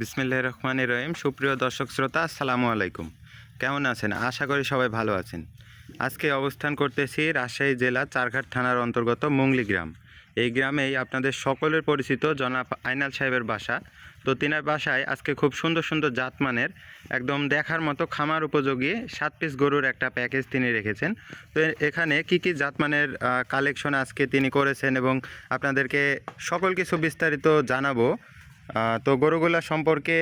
বিসমিল্লাহ রহমান রহিম। সুপ্রিয় দর্শক শ্রোতা, আসসালামু আলাইকুম। কেমন আছেন? আশা করি সবাই ভালো আছেন। আজকে অবস্থান করতেছি রাজশাহী জেলা চারঘাট থানার অন্তর্গত মুংলি গ্রাম। এই গ্রামেই আপনাদের সকলের পরিচিত জনাব আইনাল সাহেবের বাসা। তো তিনার বাসায় আজকে খুব সুন্দর সুন্দর জাতমানের একদম দেখার মতো খামার উপযোগী সাত পিস গরুর একটা প্যাকেজ তিনি রেখেছেন। তো এখানে কি কি জাতমানের কালেকশন আজকে তিনি করেছেন এবং আপনাদেরকে সকল কিছু বিস্তারিত জানাব। তো গরুগুলা সম্পর্কে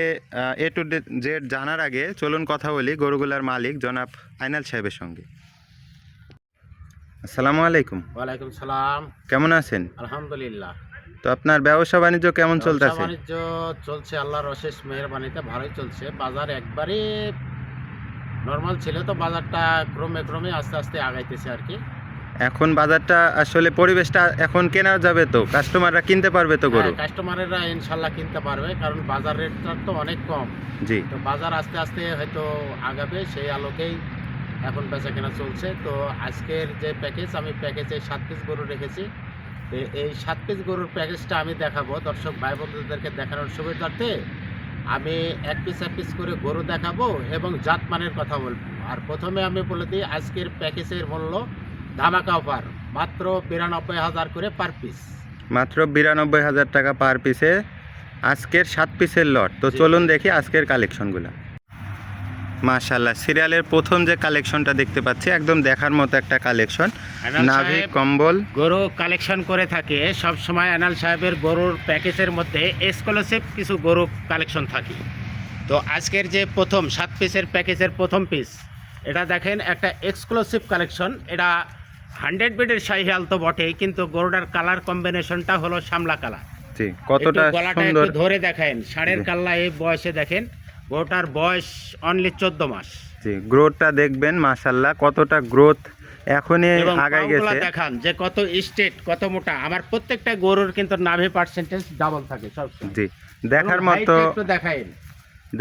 এ টু জেড জানার আগে চলুন কথা বলি গরুগুলার মালিক জনাব আইনাল সাহেবের সঙ্গে। আসসালামু আলাইকুম। ওয়ালাইকুম সালাম। কেমন আছেন? আলহামদুলিল্লাহ। তো আপনার ব্যবসা বাণিজ্য কেমন চলতেছে? বাণিজ্য চলছে আল্লাহর অশেষ মেহরবানিতে ভালোই চলছে। বাজার একবারে নর্মাল ছিল তো বাজারটা ক্রমে ক্রমে আস্তে আস্তে আগাইতেছে আর কি। এখন বাজারটা আসলে পরিবেশটা এখন কেনা যাবে তো? কাস্টমাররা কিনতে পারবে তো গরু? হ্যাঁ, কাস্টমারেরা ইনশাল্লাহ কিনতে পারবে কারণ বাজার রেটটা তো অনেক কম। জি। তো বাজার আস্তে আস্তে হয়তো আগাবে সেই আলোকেই এখন বেচা কেনা চলছে। তো আজকের যে প্যাকেজ আমি প্যাকেজে সাত পিস গরু রেখেছি। তো এই সাত পিস গরুর প্যাকেজটা আমি দেখাবো। দর্শক ভাই বন্ধুদেরকে দেখানোর সুবিধার্থে আমি এক পিস এক পিস করে গরু দেখাবো এবং জাতমানের কথা বলব। আর প্রথমে আমি বলে দিই আজকের প্যাকেজের মূল্য ধামাকা অফার মাত্র বিরানব্বই হাজার করে পার পিস মাত্র বিরানব্বই হাজার টাকা পার পিসে আজকের সাত পিসের লট তো চলুন দেখি আজকের কালেকশনগুলো মাশাল্লাহ সিরিয়ালের প্রথম যে কালেকশনটা দেখতে পাচ্ছি একদম দেখার মতো একটা কালেকশন নাভি কম্বল। গরু কালেকশন করে থাকে। সব সময় আনাল সাহেবের গরুর প্যাকেজের মধ্যে এক্সক্লুসিভ কিছু গরু কালেকশন থাকে। তো আজকের যে প্রথম সাত পিসের প্যাকেজের প্রথম পিস এটা দেখেন একটা এক্সক্লুসিভ কালেকশন এটা হান্ড্রেড বেডের শাহিয়াল তো বটেই কিন্তু গরুটার কালার কম্বিনেশনটা হলো শামলা কালার কতটা গলাটা একটু ধরে দেখেন ষাঁড়ের কাল্লা এই বয়সে দেখেন গরুটার বয়স অনলি চোদ্দ মাস। জি গ্রোথটা দেখবেন মাশাল্লাহ কতটা গ্রোথ এখনই আগাই গেছে। দেখান যে কত স্টেট কত মোটা। আমার প্রত্যেকটা গরুর কিন্তু নাভি পার্সেন্টেজ ডাবল থাকে সব জি দেখার মতো একটু দেখাই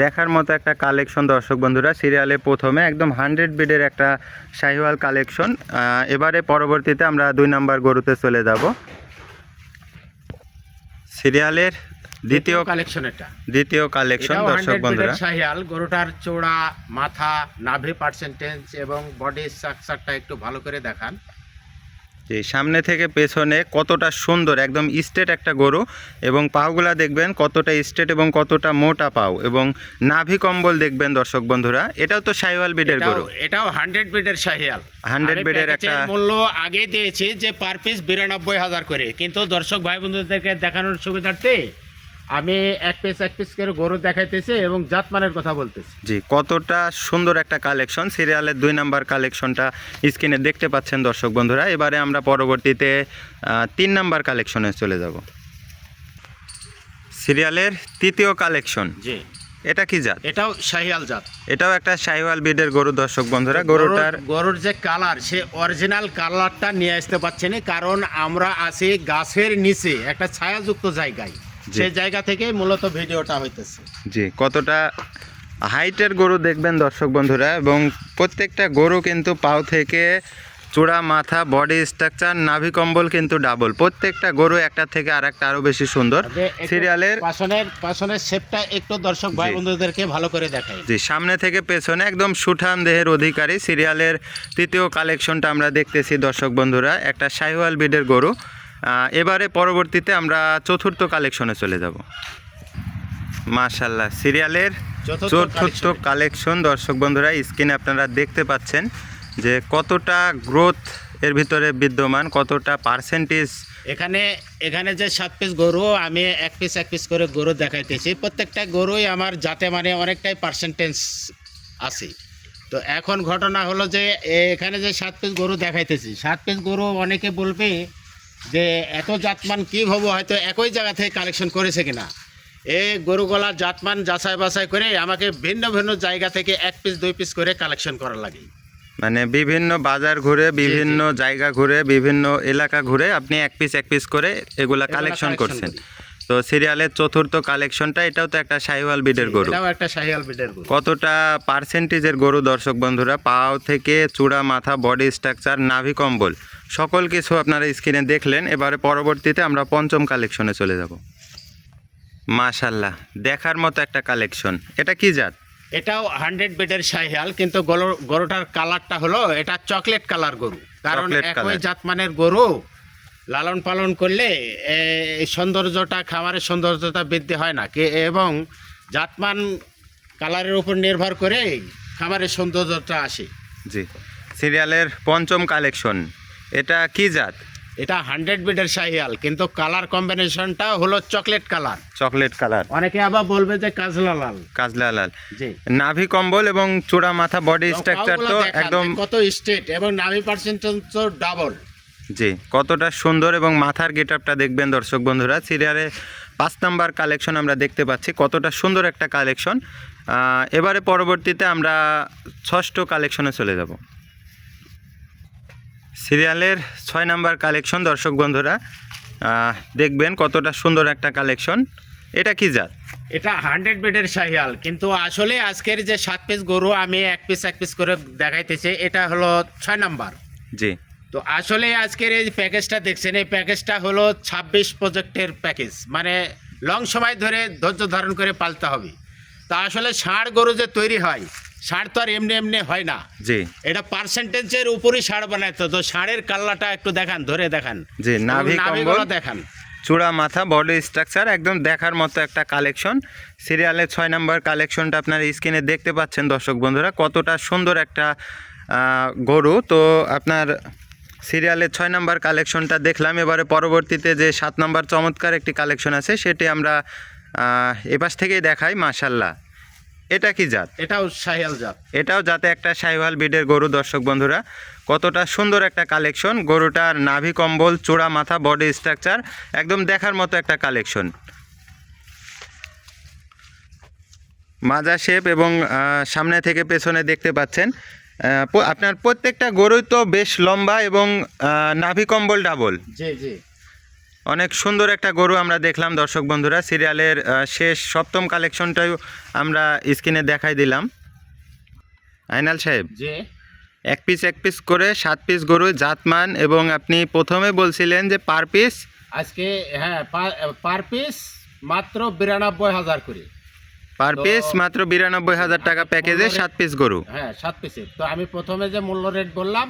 দেখার মতো একটা কালেকশন দর্শক বন্ধুরা সিরিয়ালে প্রথমে একদম হান্ড্রেড বিডের একটা শাহিওয়াল কালেকশন। এবারে পরবর্তীতে আমরা দুই নাম্বার গরুতে চলে যাব। সিরিয়ালের দ্বিতীয় কালেকশন এটা। দ্বিতীয় কালেকশন দর্শক বন্ধুরা। শাহিয়াল গরুটার চোড়া মাথা নাভি পার্সেন্টেজ এবং বডি স্ট্রাকচারটা একটু ভালো করে দেখান। জি সামনে থেকে পেছনে কতটা সুন্দর একদম স্টেট একটা গরু এবং পাওগুলা দেখবেন কতটা স্টেট এবং কতটা মোটা পাও এবং নাভি কম্বল দেখবেন দর্শক বন্ধুরা এটাও তো শাহিওয়াল বিডের গরু। এটাও হান্ড্রেড বিডের শাহিয়াল হান্ড্রেড বিডের একটা- মূল্য আগে দিয়েছি যে পার পিস বিরানব্বই হাজার করে। কিন্তু দর্শক ভাই বন্ধুদেরকে দেখানোর সুবিধার্থে আমি এক পিস এক পিস করে গরু দেখাইতেছি এবং জাতমানের কথা বলতেছি। জি কতটা সুন্দর একটা কালেকশন সিরিয়ালের দুই নাম্বার কালেকশনটা স্ক্রিনে দেখতে পাচ্ছেন দর্শক বন্ধুরা। এবারে আমরা পরবর্তীতে তিন নাম্বার কালেকশনে চলে যাব। সিরিয়ালের তৃতীয় কালেকশন জি। এটা কি জাত? এটাও শাহিয়াল জাত। এটাও একটা শাহিওয়াল বিডের গরু দর্শক বন্ধুরা। গরুটার গরুর- গরুর যে কালার সে অরিজিনাল কালারটা নিয়ে আসতে পারছে না কারণ আমরা আছি গাছের নিচে একটা ছায়াযুক্ত জায়গায়। সেই জায়গা থেকে মূলত ভিডিওটা হইতেছে। জি কতটা হাইটের গরু দেখবেন দর্শক বন্ধুরা এবং প্রত্যেকটা গরু কিন্তু পাও থেকে চূড়া মাথা বডি স্ট্রাকচার নাভি কম্বল কিন্তু ডাবল প্রত্যেকটা গরু একটা থেকে আর একটা আরও বেশি সুন্দর সিরিয়ালের পাশনের পাশনের শেপটা একটু দর্শক ভাই বন্ধুদেরকে ভালো করে দেখাই। জি সামনে থেকে পেছনে একদম সুঠাম দেহের অধিকারী। সিরিয়ালের তৃতীয় কালেকশনটা আমরা দেখতেছি দর্শক বন্ধুরা একটা শাহিওয়াল বিডের গরু। এবারে পরবর্তীতে আমরা চতুর্থ কালেকশনে চলে যাব। মাশাল্লাহ সিরিয়ালের চতুর্থ কালেকশন। দর্শক বন্ধুরা স্ক্রিনে আপনারা দেখতে পাচ্ছেন যে কতটা গ্রোথ এর ভিতরে বিদ্যমান কতটা পার্সেন্টেজ এখানে এখানে যে সাত পিস গরু আমি এক পিস এক পিস করে গরু দেখাইতেছি। প্রত্যেকটা গরুই আমার যাতে মানে অনেকটাই পার্সেন্টেজ আছে। তো এখন ঘটনা হলো যে এখানে যে সাত পিস গরু দেখাইতেছি সাত পিস গরু অনেকে বলবে যে এত জাতমান কি ভাবো হয়তো একই জায়গা থেকে কালেকশন করেছে কিনা। এই গলার জাতমান যাচাই বাছাই করে আমাকে ভিন্ন ভিন্ন জায়গা থেকে এক পিস দুই পিস করে কালেকশন করা লাগে। মানে বিভিন্ন বাজার ঘুরে বিভিন্ন জায়গা ঘুরে বিভিন্ন এলাকা ঘুরে আপনি এক পিস এক পিস করে এগুলা কালেকশন করছেন। করি। তো সিরিয়ালের চতুর্থ কালেকশনটা এটাও তো একটা শাহিওয়াল বিডের গরু। এটাও একটা শাহিয়াল বিডের গরু। কতটা পার্সেন্টেজের গরু দর্শক বন্ধুরা? পাও থেকে চূড়া মাথা বডি স্ট্রাকচার নাভি কম্বল সকল কিছু আপনারা স্ক্রিনে দেখলেন। এবারে পরবর্তীতে আমরা পঞ্চম কালেকশনে চলে যাব। মাশাল্লাহ দেখার মতো একটা কালেকশন এটা কি জাত? এটাও হান্ড্রেড বেডের শাহিয়াল কিন্তু গরু- গরুটার কালারটা হলো এটা চকলেট কালার গরু। কারণ একই। জাতমানের গরু লালন পালন করলে সৌন্দর্যটা খামারের সৌন্দর্যতা বৃদ্ধি হয় না। কে এবং জাতমান কালারের উপর নির্ভর করে খামারের সৌন্দর্যটা আসে। জি। সিরিয়ালের পঞ্চম কালেকশন এটা কি জাত? এটা হান্ড্রেড বেডের শাহিয়াল কিন্তু কালার কম্বিনেশনটা হলো চকলেট কালার। Chocolate colour. অনেকে আবার বলবে যে কাজলা লাল। কাজলা লাল। জি। নাভি কম্বল এবং চূড়া মাথা বডি স্ট্রাকচার তো একদম কত স্ট্রেট এবং নাভি পার্সেন্টেজ তো ডাবল জি কতটা সুন্দর এবং মাথার গেটআপটা দেখবেন দর্শক বন্ধুরা। সিরিয়ালে পাঁচ নাম্বার কালেকশন আমরা দেখতে পাচ্ছি কতটা সুন্দর একটা কালেকশন। এবারে পরবর্তীতে আমরা ষষ্ঠ কালেকশনে চলে যাব। সিরিয়ালের ছয় নাম্বার কালেকশন দর্শক বন্ধুরা দেখবেন কতটা সুন্দর একটা কালেকশন। এটা কি জাত? এটা হান্ড্রেড বেডের শাহিয়াল কিন্তু আসলে আজকের যে সাত পিস গরু আমি এক পিস এক পিস করে দেখাইতেছি এটা হলো ছয় নাম্বার। জি। তো আসলে আজকের এই প্যাকেজটা দেখছেন এই প্যাকেজটা হলো ছাব্বিশ প্রজেক্টের প্যাকেজ মানে লং সময় ধরে ধৈর্য ধারণ করে পালতে হবে। তা আসলে ষাঁড় গরু যে তৈরি হয় ষাঁড় তো আর এমনি এমনি হয় না। জি। এটা পার্সেন্টেজের উপরই ষাঁড় বানাইতো তো ষাঁড়ের কাল্লাটা একটু দেখান ধরে দেখান। জি নাভি কম্বল। দেখান। চূড়া মাথা বডি স্ট্রাকচার একদম দেখার মতো একটা কালেকশন সিরিয়ালের ছয় নম্বর কালেকশনটা আপনার স্ক্রিনে দেখতে পাচ্ছেন দর্শক বন্ধুরা কতটা সুন্দর একটা গরু। তো আপনার সিরিয়ালের ছয় নাম্বার কালেকশনটা দেখলাম। এবারে পরবর্তীতে যে সাত নাম্বার চমৎকার একটি কালেকশন আছে সেটি আমরা এপাশ থেকেই দেখাই মাশাল্লাহ এটা কি জাত? এটাও শাহিয়াল জাত। এটাও যাতে একটা সাইওয়াল বিডের গরু দর্শক বন্ধুরা। কতটা সুন্দর একটা কালেকশন গরুটার নাভি কম্বল চূড়া মাথা বডি স্ট্রাকচার একদম দেখার মতো একটা কালেকশন। মাজা শেপ এবং সামনে থেকে পেছনে দেখতে পাচ্ছেন। আপনার প্রত্যেকটা গরুই তো বেশ লম্বা এবং নাভি কম্বল ডাবল জি জি। অনেক সুন্দর একটা গরু আমরা দেখলাম দর্শক বন্ধুরা। সিরিয়ালের শেষ সপ্তম কালেকশনটাই আমরা স্ক্রিনে দেখাই দিলাম। আইনাল সাহেব যে এক পিস এক পিস করে সাত পিস গরু জাতমান এবং আপনি প্রথমে বলছিলেন যে পার পিস আজকে হ্যাঁ পার পিস মাত্র বিরানব্বই হাজার করে। পার পিস মাত্র বিরানব্বই হাজার টাকা প্যাকেজে সাত পিস গরু। হ্যাঁ সাত পিসের তো আমি প্রথমে যে মূল্য রেট বললাম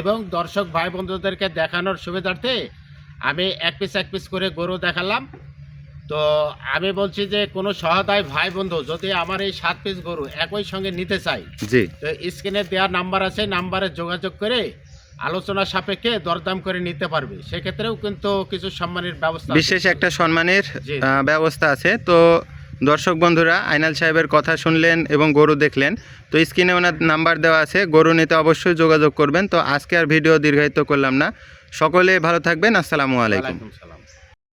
এবং দর্শক ভাই বন্ধুদেরকে দেখানোর সুবিধার্থে আমি এক পিস এক পিস করে গরু দেখালাম। তো আমি বলছি যে কোনো সহায়তায় ভাই বন্ধু যদি আমার এই সাত পিস গরু একই সঙ্গে নিতে চাই জি। তো স্ক্রিনে দেওয়া নাম্বার আছে নাম্বারে যোগাযোগ করে আলোচনা সাপেক্ষে দরদাম করে নিতে পারবে। সেক্ষেত্রেও কিন্তু কিছু সম্মানের ব্যবস্থা বিশেষ একটা সম্মানের ব্যবস্থা আছে। তো দর্শক বন্ধুরা, আইনাল সাহেবের কথা শুনলেন এবং গরু দেখলেন, তো স্ক্রিনে ওনার নাম্বার দেওয়া আছে, গরু নিতে অবশ্যই যোগাযোগ করবেন। তো আজকে আর ভিডিও দীর্ঘায়িত করলাম না। সকলে ভালো থাকবেন, আসসালামু আলাইকুম।